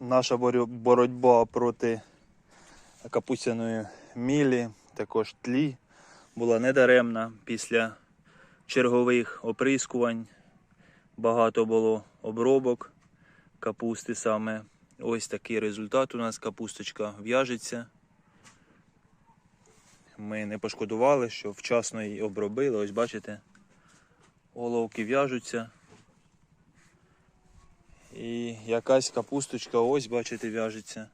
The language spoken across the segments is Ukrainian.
наша боротьба проти капустяної мілі, також тлі, була недаремна після чергових оприскувань. Багато було обробок капусти саме. Ось такий результат у нас капусточка в'яжеться. Ми не пошкодували, що вчасно її обробили. Ось бачите, головки в'яжуться. Якась капусточка, ось бачите, в'яжеться.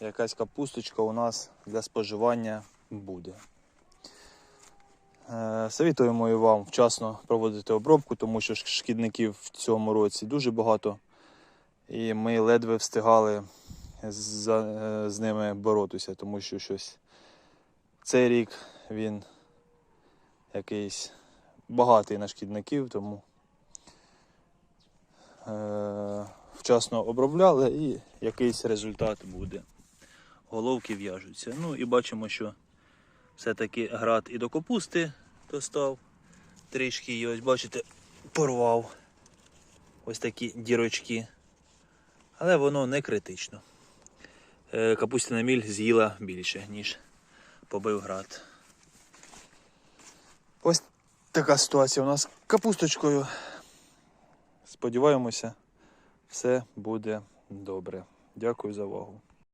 Якась капусточка у нас для споживання буде. Е, Совітуємо і вам вчасно проводити обробку, тому що шкідників в цьому році дуже багато. І ми ледве встигали з, е, з ними боротися, тому що щось цей рік він якийсь багатий на шкідників, тому вчасно обробляли і якийсь результат буде. Головки в'яжуться. Ну і бачимо, що все-таки град і до капусти достав. Трішки її, ось бачите, порвав. Ось такі дірочки. Але воно не критично. Е, Капустяна міль з'їла більше, ніж побив град. Ось така ситуація у нас капусточкою. Сподіваємося, все буде добре. Дякую за увагу.